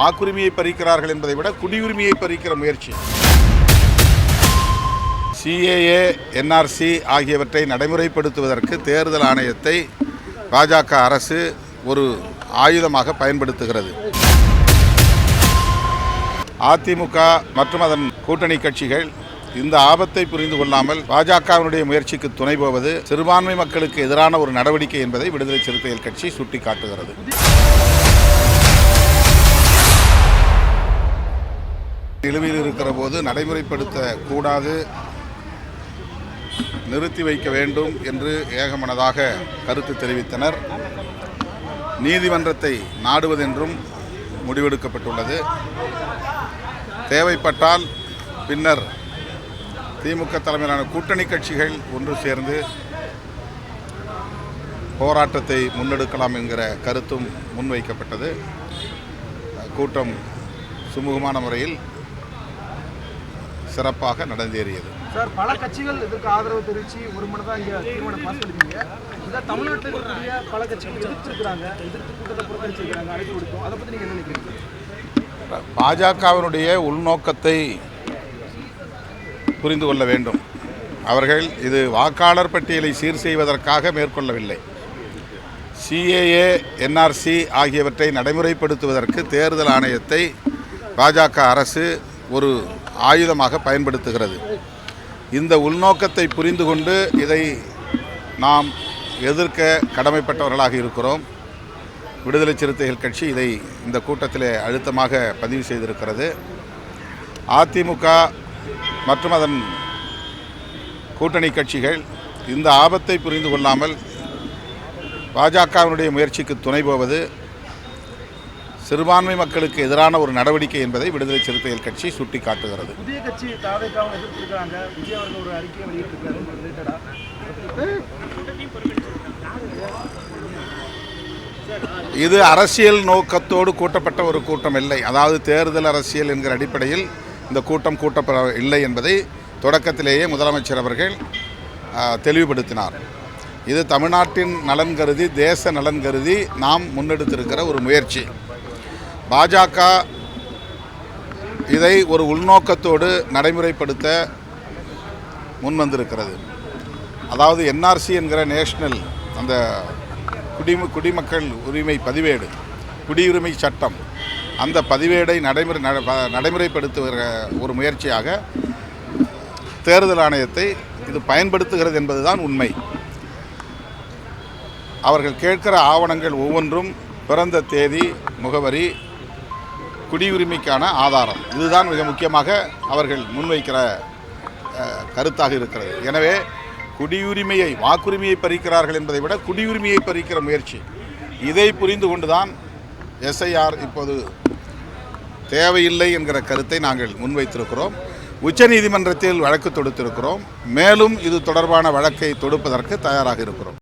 வாக்குரிமையை பறிக்கிறார்கள் என்பதை விட குடியுரிமையை பறிக்கிற முயற்சி. சிஏஏ என்ஆர்சி ஆகியவற்றை நடைமுறைப்படுத்துவதற்கு தேர்தல் ஆணையத்தை பாஜக அரசு ஒரு ஆயுதமாக பயன்படுத்துகிறது. அதிமுக மற்றும் அதன் கூட்டணி கட்சிகள் இந்த ஆபத்தை புரிந்து கொள்ளாமல் பாஜகவினுடைய முயற்சிக்கு துணை போவது சிறுபான்மை மக்களுக்கு எதிரான ஒரு நடவடிக்கை என்பதை விடுதலை சிறுத்தைகள் கட்சி சுட்டிக்காட்டுகிறது. நிலுவையில் இருக்கிற போது நடைமுறைப்படுத்த கூடாது நிறுத்தி வைக்க வேண்டும் என்று ஏகமனதாக கருத்து தெரிவித்தனர். நீதிமன்றத்தை நாடுவதென்றும் முடிவெடுக்கப்பட்டுள்ளது. தேவைப்பட்டால் பின்னர் திமுக தலைமையிலான கூட்டணி கட்சிகள் ஒன்று சேர்ந்து போராட்டத்தை முன்னெடுக்கலாம் என்கிற கருத்தும் முன்வைக்கப்பட்டது. கூட்டம் சுமூகமான முறையில் சிறப்பாக நடந்தேறியது. சார் பல கட்சிகள் இதற்கு ஆதரவு தெரிவித்து ஒரு மனதாக தான் இங்கே தீர்மானம் பாஸ் பண்ணிருக்கீங்க. இதை தமிழ்நாட்டில் இருக்கக்கூடிய பல கட்சிகள் எதிர்த்திருக்கிறாங்க எதிர்த்து கூட்டத்தை புறக்கணிச்சிருக்கிறாங்க அழைப்பு விடுத்தோம். அதை பற்றி நீங்கள் என்ன நினைக்கிறீங்க? பாஜகவினுடைய உள்நோக்கத்தை புரிந்து கொள்ள வேண்டும். அவர்கள் இது வாக்காளர் பட்டியலை சீர் செய்வதற்காக மேற்கொள்ளவில்லை. சிஏஏ என்ஆர்சி ஆகியவற்றை நடைமுறைப்படுத்துவதற்கு தேர்தல் ஆணையத்தை பாஜக அரசு ஒரு ஆயுதமாக பயன்படுத்துகிறது. இந்த உள்நோக்கத்தை புரிந்து கொண்டு இதை நாம் எதிர்க்க கடமைப்பட்டவர்களாக இருக்கிறோம். விடுதலை சிறுத்தைகள் கட்சி இதை இந்த கூட்டத்திலே அழுத்தமாக பதிவு செய்திருக்கிறது. அதிமுக மற்றும் அதன் கூட்டணி கட்சிகள் இந்த ஆபத்தை புரிந்து கொள்ளாமல் பாஜகவினுடைய முயற்சிக்கு துணை போவது சிறுபான்மை மக்களுக்கு எதிரான ஒரு நடவடிக்கை என்பதை விடுதலை சிறுத்தைகள் கட்சி சுட்டிக்காட்டுகிறது. புதிய கட்சி தாவேக்காவும் எதிர்த்திருக்கிறாங்க. விஜய் அவர்கள் ஒரு அறிக்கையை வெளியிட்டிருக்காரு ரிலேட்டடாக இது அரசியல் நோக்கத்தோடு கூட்டப்பட்ட ஒரு கூட்டம் இல்லை. அதாவது தேர்தல் அரசியல் என்கிற அடிப்படையில் இந்த கூட்டம் கூட்டப்பட இல்லை என்பதை தொடக்கத்திலேயே முதலமைச்சர் அவர்கள் தெளிவுபடுத்தினார். இது தமிழ்நாட்டின் நலன் கருதி தேச நலன் கருதி நாம் முன்னெடுத்திருக்கிற ஒரு முயற்சி. பாஜக இதை ஒரு உள்நோக்கத்தோடு நடைமுறைப்படுத்த முன்வந்திருக்கிறது. அதாவது என்ஆர்சி என்கிற நேஷனல் அந்த குடிம குடிமக்கள் உரிமை பதிவேடு குடியுரிமை சட்டம் அந்த பதிவேடை நடைமுறை நடைமுறைப்படுத்துகிற ஒரு முயற்சியாக தேர்தல் ஆணையத்தை இது பயன்படுத்துகிறது என்பதுதான் உண்மை. அவர்கள் கேட்கிற ஆவணங்கள் ஒவ்வொன்றும் பிறந்த தேதி முகவரி குடியுரிமைக்கான ஆதாரம். இதுதான் மிக முக்கியமாக அவர்கள் முன்வைக்கிற கருத்தாக இருக்கிறது. எனவே குடியுரிமையை வாக்குரிமையை பறிக்கிறார்கள் என்பதை விட குடியுரிமையை பறிக்கிற முயற்சி. இதை புரிந்து கொண்டுதான் எஸ்ஐஆர் இப்போது தேவையில்லை என்கிற கருத்தை நாங்கள் முன்வைத்திருக்கிறோம். உச்சநீதிமன்றத்தில் வழக்கு தொடுத்திருக்கிறோம். மேலும் இது தொடர்பான வழக்கை தொடுப்பதற்கு தயாராக இருக்கிறோம்.